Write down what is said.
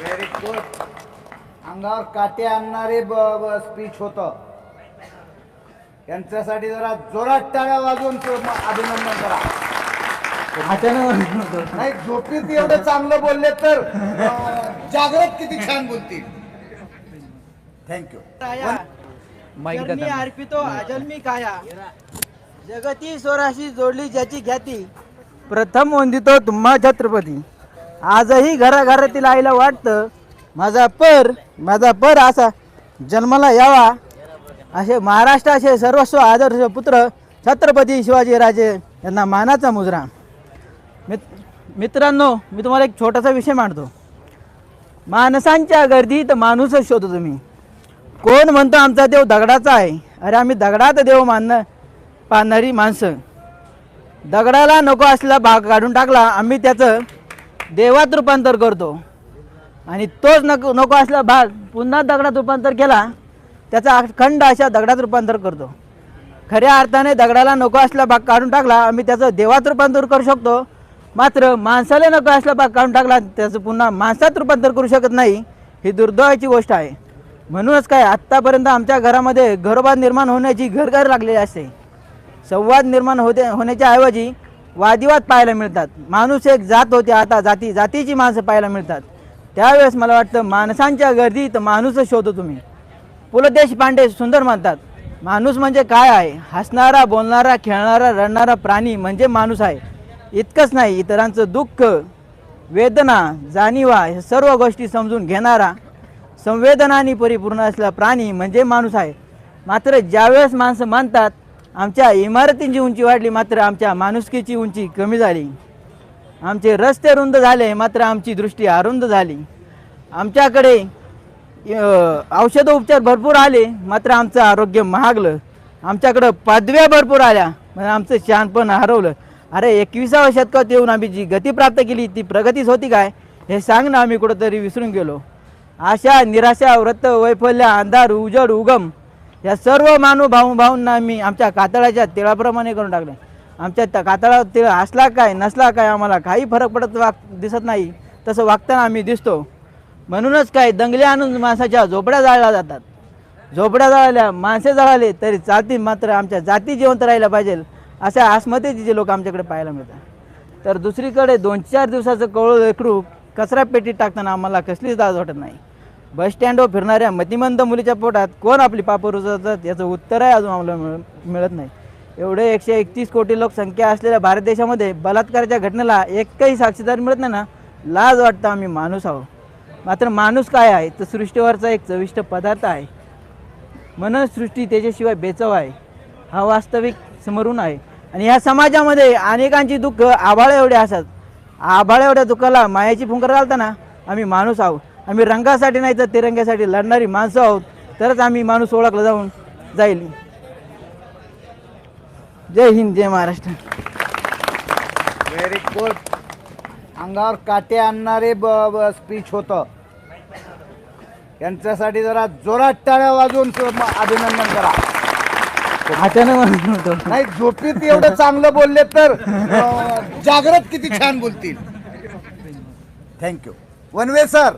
Very good अंगावर काटे आणणारे स्पीच होत. यांच्यासाठी जरा जोरात टाळ्या म- अभिनंदन करा. नाही झोपीत एवढं चांगलं बोलले तर जागृत किती छान बोलतील. थँक्यू देताना. अर्पितो अजन्मी काया. जगती स्वराशी जोडली ज्याची ख्याती. प्रथम वंदितो तुम्हा छत्रपती. आजही घराघरातील आईला वाटतं माझा पर माझा पर असा जन्माला यावा. असे महाराष्ट्राचे सर्वस्व आदर्श पुत्र छत्रपती शिवाजीराजे यांना मानाचा मुजरा. मित मित्रांनो मी तुम्हाला एक छोटासा विषय मांडतो. माणसांच्या गर्दीत माणूसच शोधतो तुम्ही. कोण म्हणतो आमचा देव दगडाचा आहे. अरे आम्ही दगडात देव मानणं पाहणारी माणसं. दगडाला नको असलेला भाग काढून टाकला आम्ही त्याचं देवात रूपांतर करतो. आणि तोच नको नको असला भाग पुन्हा दगडात रूपांतर केला त्याचा अखंड अशा दगडात रूपांतर करतो. खऱ्या अर्थाने दगडाला नको असला भाग काढून टाकला आम्ही त्याचं देवात रूपांतर करू शकतो. मात्र माणसाला नको असला भाग काढून टाकला त्याचं पुन्हा माणसात रूपांतर करू शकत नाही ही दुर्दैवाची गोष्ट आहे. म्हणूनच काय आत्तापर्यंत आमच्या घरामध्ये घरोबाद निर्माण होण्याची घरघर लागलेली असते. संवाद निर्माण होते होण्याच्या ऐवजी वादिवाद पाहायला मिळतात. माणूस एक जात होते आता जाती जातीची माणसं पाहायला मिळतात. त्यावेळेस मला वाटतं माणसांच्या गर्दीत माणूसच शोधतो तुम्ही. पु ल देशपांडे सुंदर म्हणतात माणूस म्हणजे काय आहे? हसणारा बोलणारा खेळणारा रडणारा प्राणी म्हणजे माणूस आहे. इतकंच नाही इतरांचं दुःख वेदना जाणीवा हे सर्व गोष्टी समजून घेणारा संवेदनाने परिपूर्ण असलेला प्राणी म्हणजे माणूस आहे. मात्र ज्यावेळेस माणसं मानतात आमच्या इमारतींची उंची वाढली मात्र आमच्या माणुसकीची उंची कमी झाली. आमचे रस्ते रुंद झाले मात्र आमची दृष्टी अरुंद झाली. आमच्याकडे औषध उपचार भरपूर आले मात्र आमचं आरोग्य महागलं. आमच्याकडं पदव्या भरपूर आल्या म्हणजे आमचं शहाणपण हरवलं. अरे एकविसाव्या शतकात येऊन आम्ही जी गती प्राप्त केली ती प्रगतीच होती काय? हे सांग ना आम्ही कुठंतरी विसरून गेलो. आशा निराशा व्रत वैफल्य अंधार उजड उगम या सर्व मानव भाऊ भाऊंना आम्ही आमच्या कातळाच्या तिळाप्रमाणे करून टाकले. आमच्या त्या कातळा तिळ असला काय नसला काय आम्हाला काही फरक पडत वाग दिसत नाही. तसं वागताना आम्ही दिसतो. म्हणूनच काय दंगले आणून माणसाच्या झोपड्या जाळल्या जातात. झोपड्या जळाल्या माणसे जळाले तरी चालतील मात्र आमच्या जाती जिवंत राहिल्या पाहिजे. अशा आसमतीचे लोक आमच्याकडे पाहायला मिळतात. तर दुसरीकडे दोन चार दिवसाचं कवळ लेकरू कचरा पेटीत टाकताना आम्हाला कसलीच दाज वाटत नाही. बस स्टँडवर फिरणाऱ्या मतिमंद मुलीच्या पोटात कोण आपली पापं रुजवतात याचं उत्तरही अजून आम्हाला मिळ मिळत नाही. एवढे एकशे एकतीस कोटी लोकसंख्या असलेल्या भारत देशामध्ये बलात्काराच्या घटनेला एकही साक्षीदार मिळत नाही ना लाज वाटतं आम्ही माणूस आहोत मात्र माणूस काय आहे? तर सृष्टीवरचा एक चविष्ट पदार्थ आहे. म्हणून सृष्टी त्याच्याशिवाय बेचव आहे. हा वास्तविक समरून आहे. आणि ह्या समाजामध्ये अनेकांची दुःख आभाळ एवढे असतात. आभाळ एवढ्या दुःखाला मायाची फुंकर घालताना आम्ही माणूस आहोत आम्ही रंगासाठी नाही तर तिरंग्यासाठी लढणारी माणसं आहोत तरच आम्ही माणूस ओळखला जाऊन जाईल. जय हिंद जय महाराष्ट्र. व्हेरी गुड अंगावर काटे आणणारे स्पीच होत. यांच्यासाठी जरा जोरात टाळ्या वाजवून म- अभिनंदन करा. अचानक होतो नाही झोपीत एवढं चांगलं बोलले तर अं, जागृत किती छान बोलतील. Thank you one way sir